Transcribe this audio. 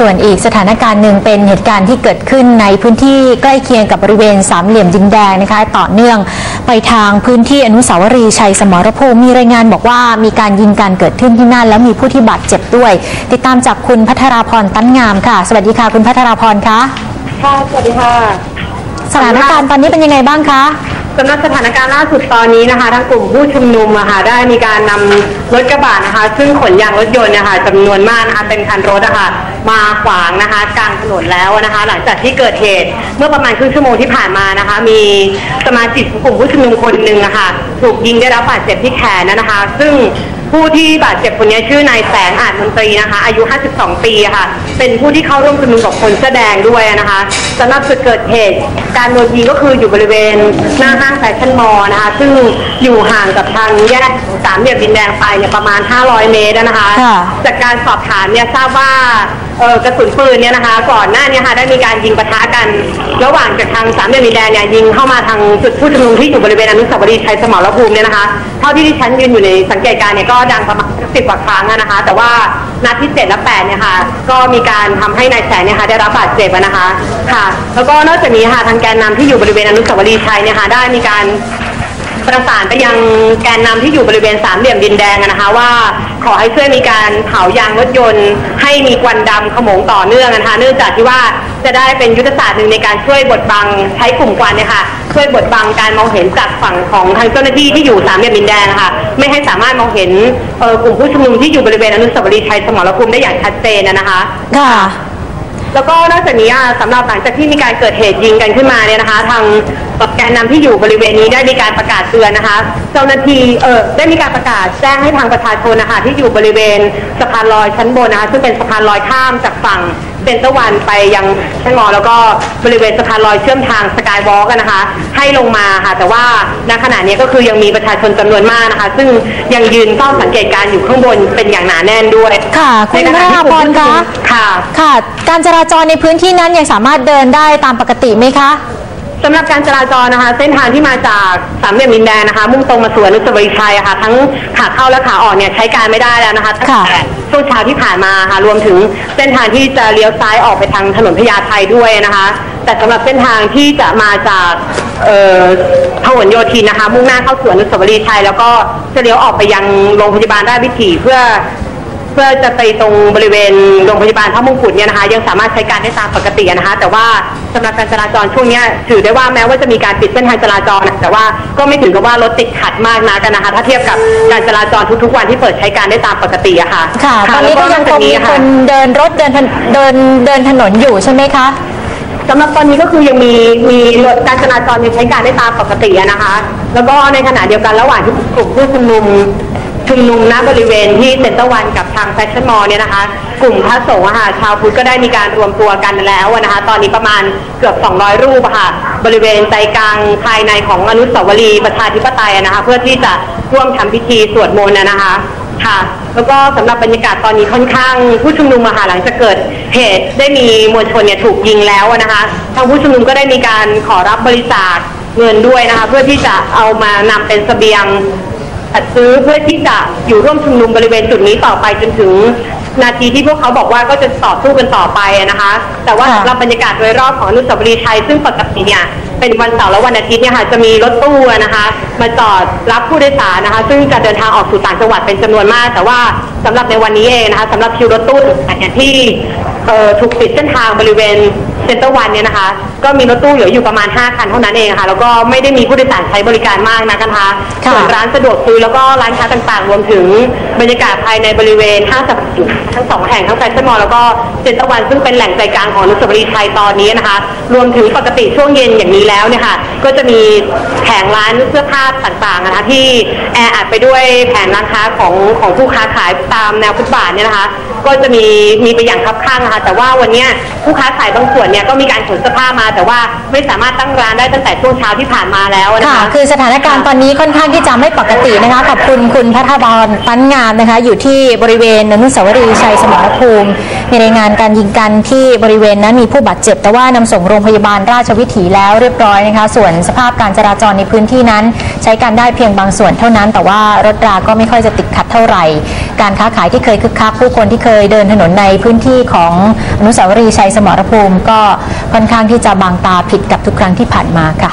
ส่วนอีกสถานการณ์หนึ่งเป็นเหตุการณ์ที่เกิดขึ้นในพื้นที่ใกล้เคียงกับบริเวณสามเหลี่ยมดินแดงนะคะ ต่อเนื่องไปทางพื้นที่อนุสาวรีย์ชัยสมรภูมิมีรายงานบอกว่ามีการยิงการเกิดขึ้นที่นั่น แล้วมีผู้ที่บาดเจ็บด้วย ติดตามจากคุณพัทราพรตั้นงามค่ะ สวัสดีค่ะคุณพัทราพรคะค่ะสวัสดีค่ะ สถานการณ์ตอนนี้เป็นยังไงบ้างคะ สำหรับสถานการณ์ล่าสุดตอนนี้นะคะทางกลุ่มผู้ชุมนุมนะคะได้มีการนำรถกระบะนะคะ ซึ่งขนยางรถยนต์นะคะจำนวนมากนะคะเป็นคันรถนะคะมาขวางนะคะกลางถนนแล้วนะคะ หลังจากที่เกิดเหตุเมื่อประมาณครึ่งชั่วโมงที่ผ่านมานะคะ มีสมาชิกกลุ่มผู้ชุมนุมคนหนึ่งนะคะถูกยิงได้รับบาดเจ็บที่แขนนะคะ ซึ่ง ผู้ที่บาดเจ็บคนนี้ชื่อนายแสงอาจมนตรีนะคะ อายุ 52 ปีอะค่ะ เป็นผู้ที่เข้าร่วมชุมนุมกับคนเสื้อแดงด้วยนะคะสำหรับจุดเกิดเหตุ การโดนยิงก็คืออยู่บริเวณหน้าห้างแฟชั่นมอลล์นะคะ ซึ่งอยู่ห่างกับทางแยกสามเหลี่ยมดินแดงไปเนี่ยประมาณ 500 เมตรนะคะค่ะจากการสอบถามเนี่ยทราบว่าเอ่อกระสุนปืนเนี่ยนะคะ ก่อนหน้านี้ค่ะได้มีการยิงปะทะกัน ระหว่างจากทางสามเหลี่ยมดินแดงเนี่ยยิงเข้ามาทางจุดผู้ชุมนุมที่อยู่บริเวณอนุสาวรีย์ชัยสมรภูมิเนี่ยนะคะเท่าที่ดิฉันยืนอยู่ในสังเกตการณ์เนี่ยก็ดังประมาณสิบกว่าครั้งนะคะ แต่ว่านัดที่เจ็ดและแปดเนี่ยค่ะก็มีการทำให้นายแสนเนี่ยค่ะได้รับบาดเจ็บนะคะค่ะ แล้วก็นอกจากนี้ค่ะทางแกนนำที่อยู่บริเวณอนุสาวรีย์ชัยเนี่ยค่ะได้มีการ ประสานไปยังแกนนำที่อยู่บริเวณสามเหลี่ยมดินแดงนะคะ ว่าขอให้ช่วยมีการเผายางรถยนต์ ให้มีควันดำขโมงต่อเนื่องนะคะ เนื่องจากที่ว่าจะได้เป็นยุทธศาสตร์หนึ่งในการช่วยบดบังใช้กลุ่มควันเนี่ยค่ะช่วยบดบังการมองเห็นจากฝั่งของทางเจ้าหน้าที่ที่อยู่สามเหลี่ยมดินแดงนะคะไม่ให้สามารถมองเห็นกลุ่มผู้ชุมนุมที่อยู่บริเวณอนุสาวรีย์ชัยสมรภูมิได้อย่างชัดเจนนะคะค่ะ แล้วก็นอกจากนี้สำหรับหลังจากที่มีการเกิดเหตุยิงกันขึ้นมาเนี่ยนะคะ ทางแกนนำที่อยู่บริเวณนี้ได้มีการประกาศเตือนนะคะ เจ้าหน้าที่เออได้มีการประกาศแจ้งให้ทางประชาชนนะคะที่อยู่บริเวณสะพานลอยชั้นบนนะคะซึ่งเป็นสะพานลอยข้ามจากฝั่ง เซ็นเตอร์วันไปยังชั้นมอแล้วก็บริเวณสะพานลอยเชื่อมทางสกายวอล์กนะคะ ให้ลงมาค่ะ แต่ว่าณขณะนี้ก็คือยังมีประชาชนจำนวนมากนะคะ ซึ่งยังยืนเฝ้าสังเกตการณ์อยู่ข้างบนเป็นอย่างหนาแน่นด้วยค่ะคุณในขณะที่วราพรคะค่ะ ค่ะ การจราจรในพื้นที่นั้นยังสามารถเดินได้ตามปกติไหมคะ สำหรับการจราจรนะคะ เส้นทางที่มาจากสามเหลี่ยมดินแดงนะคะ มุ่งตรงมาสู่อนุสาวรีย์ชัยอะค่ะ ทั้งขาเข้าและขาออกเนี่ยใช้การไม่ได้แล้วนะคะตั้งค่ะ แต่ช่วงเช้าที่ผ่านมาค่ะรวมถึงเส้นทางที่จะเลี้ยวซ้ายออกไปทางถนนพญาไทด้วยนะคะ แต่สำหรับเส้นทางที่จะมาจากเอ่อพหลโยธินนะคะ มุ่งหน้าเข้าสู่อนุสาวรีย์ชัยแล้วก็จะเลี้ยวออกไปยังโรงพยาบาลราชวิถีเพื่อ เพื่อจะไปตรงบริเวณโรงพยาบาลพระมงกุฎเนี่ยนะคะ ยังสามารถใช้การได้ตามปกตินะคะ แต่ว่าสำหรับการจราจรช่วงเนี้ยถือได้ว่าแม้ว่าจะมีการปิดเส้นทางจราจรนะแต่ว่าก็ไม่ถึงกับว่ารถติดขัดมากนักนะคะ ถ้าเทียบกับการจราจรทุกๆวันที่เปิดใช้การได้ตามปกติอะค่ะค่ะตอนนี้ก็ยังคงมีคแล้วก็นอกจากนเดินรถเดินถนเดินเดินถนนอยู่ใช่ไหมคะสำหรับตอนนี้ก็คือยังมีมีรถการจราจรยังใช้การได้ตามปกติอะนะคะ แล้วก็ในขณะเดียวกันระหว่างที่กลุ่มผู้ชุมนุม ชุมนุมณบริเวณที่เซ็นเตอร์วันกับทางแฟชั่นมอลล์เนี่ยนะคะ กลุ่มพระสงฆ์ค่ะชาวพุทธก็ได้มีการรวมตัวกันแล้วนะคะ ตอนนี้ประมาณเกือบ 200 รูปค่ะ บริเวณใจกลางภายในของอนุสาวรีย์ประชาธิปไตยนะคะ เพื่อที่จะร่วมทำพิธีสวดมนต์นะคะค่ะแล้วก็สำหรับบรรยากาศตอนนี้ค่อนข้างผู้ชุมนุมอะค่ะหลังจากเกิดเหตุได้มีมวลชนเนี่ยถูกยิงแล้วนะคะทางผู้ชุมนุมก็ได้มีการขอรับบริจาคเงินด้วยนะคะ เพื่อที่จะเอามานำเป็นเสบียง จัดซื้อเพื่อที่จะอยู่ร่วมชุมนุมบริเวณจุดนี้ต่อไปจนถึงนาทีที่พวกเขาบอกว่าก็จะต่อสู้กันต่อไปอะนะคะ แต่ว่าค่ะสำหรับบรรยากาศโดยรอบของอนุสาวรีย์ชัยซึ่งปกติเนี่ยเป็นวันเสาร์และวันอาทิตย์เนี่ยค่ะจะมีรถตู้อะนะคะ มาจอดรับผู้โดยสารนะคะ ซึ่งจะเดินทางออกสู่ต่างจังหวัดเป็นจำนวนมาก แต่ว่าสำหรับในวันนี้เองนะคะสำหรับคิวรถตู้เนี่ยที่เอ่อถูกปิดเส้นทางบริเวณเซ็นเตอร์วันเนี่ยนะคะ ก็มีรถตู้เหลืออยู่ประมาณ 5 คันเท่านั้นเองค่ะ แล้วก็ไม่ได้มีผู้โดยสารใช้บริการมากนะคะค่ะส่วนร้านสะดวกซื้อแล้วก็ร้านค้าต่างๆ รวมถึงบรรยากาศภายในบริเวณห้างสรรพสินค้าทั้งสองแห่งทั้งแฟชั่นมอลล์แล้วก็เซ็นเตอร์วันซึ่งเป็นแหล่งใจกลางของอนุสาวรีย์ไทยตอนนี้นะคะ รวมถึงปกติช่วงเย็นอย่างนี้แล้วเนี่ยค่ะ ก็จะมีแผงร้านเสื้อผ้าต่างๆนะคะที่แออัดไปด้วยแผงร้านค้าของของผู้ค้าขายตามแนวฟุตบาทเนี่ยนะคะ ก็จะมีมีไปอย่างคับข้างนะคะแต่ว่าวันนี้ผู้ค้าขายบางส่วนเนี่ยก็มีการขนเสื้อผ้ามา แต่ว่าไม่สามารถตั้งร้านได้ตั้งแต่ช่วงเช้าที่ผ่านมาแล้วนะค่ะคะคือสถานการณ์ตอนนี้ค่อนข้างที่จะไม่ปกตินะคะขอบคุณคุณพัฒบาลปั้นงามนะคะ อยู่ที่บริเวณอนุสาวรีย์ชัยสมรภูมิ มีรายงานการยิงกันที่บริเวณนั้นมีผู้บาดเจ็บ แต่ว่านำส่งโรงพยาบาลราชวิถีแล้วเรียบร้อยนะคะ ส่วนสภาพการจราจรในพื้นที่นั้น ใช้การได้เพียงบางส่วนเท่านั้น แต่ว่ารถราก็ไม่ค่อยจะติดขัดเท่าไหร่ การค้าขายที่เคยคึกคักผู้คนที่เคยเดินถนนในพื้นที่ของอนุสาวรีย์ชัยสมรภูมิ ก็ค่อนข้างที่จะบางตาผิดกับทุกครั้งที่ผ่านมาค่ะ